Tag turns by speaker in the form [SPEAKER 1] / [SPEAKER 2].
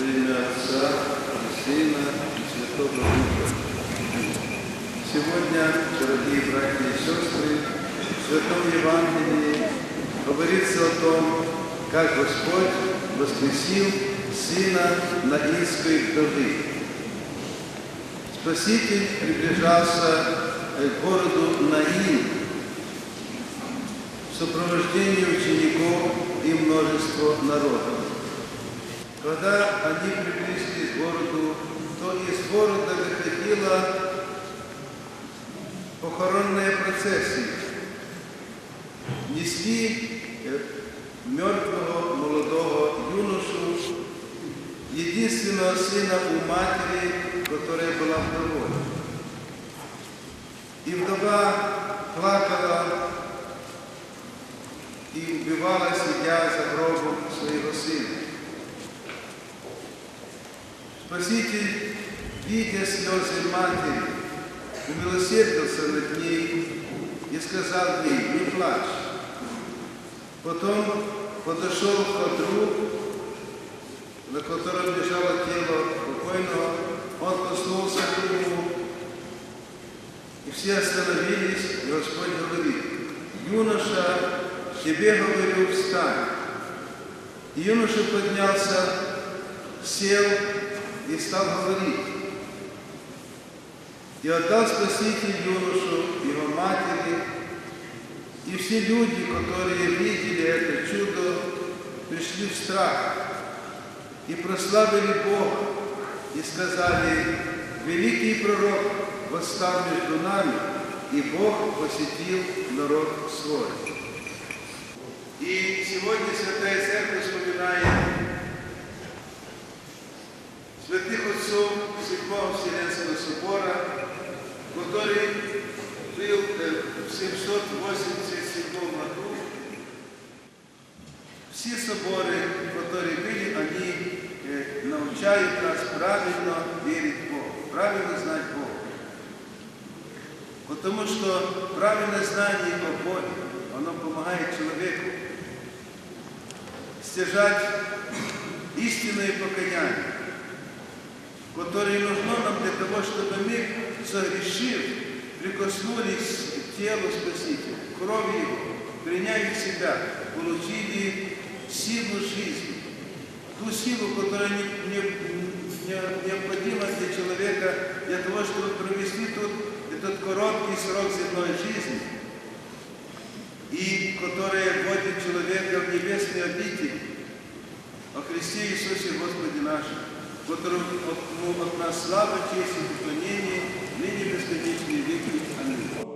[SPEAKER 1] во имя Отца, Сына и Святого Духа. Сегодня, дорогие братья и сестры, в Святом Евангелии говорится о том, как Господь воскресил Сына Наинской вдовы. Спаситель приближался к городу Наин в сопровождении учеников и множества народов. Когда они приблизились к городу, то из города выходила похоронная процессия. Несли э, мертвого молодого юношу, единственного сына у матери, которая была вдовой. И вдова плакала и убивала, сидя за гробом своего сына. Спаситель, видя слезы матери, умилосердился над ней и сказал ей, не плачь. Потом подошел к одру, на котором лежало тело покойного, он коснулся к нему, и все остановились, и Господь говорит, юноша, тебе говорю, встань. И юноша поднялся, сел и стал говорить. И отдал Спаситель юношу, его матери, и все люди, которые видели это чудо, пришли в страх и прославили Бога, и сказали, великий пророк восстал между нами, и Бог посетил народ свой. И сегодня Святая Церковь вспоминает святых отцов Седьмого Вселенского собора, который был э, в 787 году. Все соборы, которые были, они э, научают нас правильно верить в Бога, правильно знать Бога. Потому что правильное знание о Боге, оно помогает человеку стяжать истинное покаяние, которое нужно нам для того, чтобы мы, согрешив, прикоснулись к телу Спасителя, к крови Его, приняли себя, получили силу жизни, ту силу, которая не, не, не- необходима для человека, для того, чтобы провести тут этот короткий срок земной жизни, и которая вводит человека в небесные обители, о Христе Иисусе Господе нашем, которому от, нас слава, честь и поклонение, ныне бесконечные веки. Аминь.